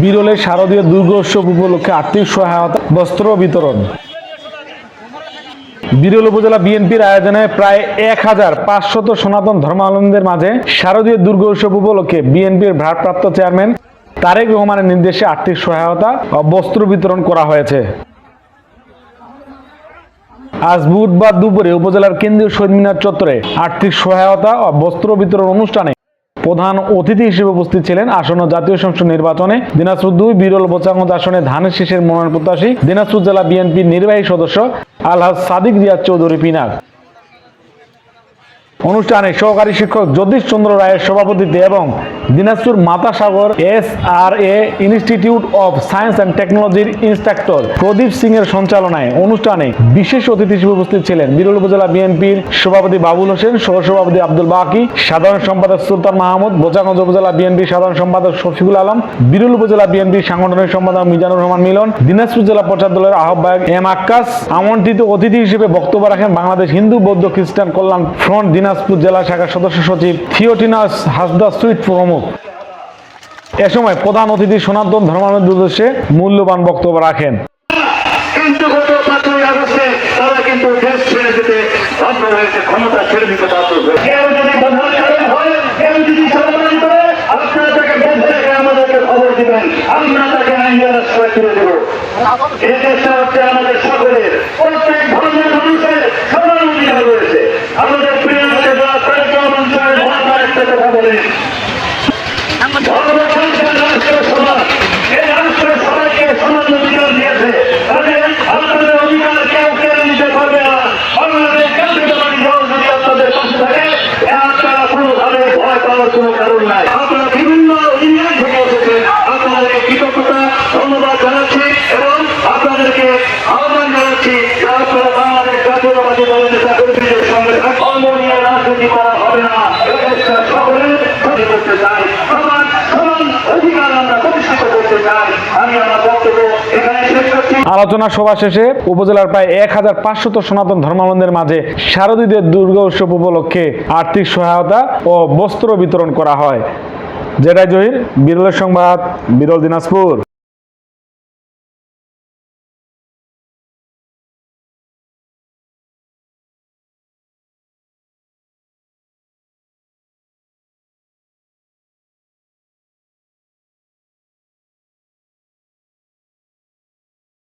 বিরলের শারদীয় দুর্গোৎসব উপলক্ষে আর্থিক সহায়তা, বস্ত্র বিতরণ। বিরল উপজেলা বিএনপির আয়োজনে প্রায় এক হাজার পাঁচশত সনাতন ধর্মাবলম্বীদের মাঝে শারদীয় দুর্গোৎসব উপলক্ষে বিএনপির ভারপ্রাপ্ত চেয়ারম্যান তারেক রহমানের নির্দেশে আর্থিক সহায়তা ও বস্ত্র বিতরণ করা হয়েছে। আজ বুধবার দুপুরে উপজেলার কেন্দ্রীয় শহীদ মিনার চত্বরে আর্থিক সহায়তা ও বস্ত্র বিতরণ অনুষ্ঠানে প্রধান অতিথি হিসেবে উপস্থিত ছিলেন আসন্ন জাতীয় সংসদ নির্বাচনে দিনাজপুর দুই, বিরল বোচাগঞ্জ আসনে ধানের শীষের মনোনয়ন প্রত্যাশী দিনাজপুর জেলা বিএনপির নির্বাহী সদস্য আলহাজ সাদিক রিয়াজ চৌধুরী পিনাক। অনুষ্ঠানে সহকারী শিক্ষক জগদীশ চন্দ্র রায়ের সভাপতিত্বে এবং Dinajpur Matasagar S R A institute of science and টেকনোলজির ইন্সট্রাক্টর প্রদীপ সিং এর সঞ্চালনায় অনুষ্ঠানে বিশেষ অতিথি হিসেবে উপস্থিত ছিলেন বিরল উপজেলা বিএনপির সভাপতি বাবুল হোসেন, সহসভাপতি আব্দুল বাকি, সাধারণ সম্পাদক সুলতান মাহমুদ, বোচাগঞ্জ উপজেলা বিএনপির সাধারণ সম্পাদক শফিকুল আলম, বিরল উপজেলা বিএনপির সাংগঠনিক সম্পাদক মিজানুর রহমান মিলন, দিনাজপুর জেলা প্রচার দলের আহ্বায়ক এম আক্কাস। আমন্ত্রিত অতিথি হিসেবে বক্তব্য রাখেন বাংলাদেশ হিন্দু, বৌদ্ধ, খ্রিস্টান কল্যাণ ফ্রন্ট দিনাজপুর জেলা শাখার সদস্য সচিব থিওটিনাস হাসদা সুইট প্রমুখ। এ সময় প্রধান অতিথি সনাতন ধর্মাবলম্বীর উদ্দেশ্যে মূল্যবান বক্তব্য রাখেন। আমরা তাকে আইনের আশ্রয় তুলে দেব। এই হচ্ছে আমাদের সকলের। কোনো কারণ নাই আলোচনা সভা শেষে উপজেলার প্রায় এক হাজার পাঁচশত সনাতন ধর্মাবলম্বীদের মাঝে শারদীদের দুর্গা উৎসব উপলক্ষে আর্থিক সহায়তা ও বস্ত্র বিতরণ করা হয়। জেডাই জহির বিরলের সংবাদ, বিরল দিনাজপুর।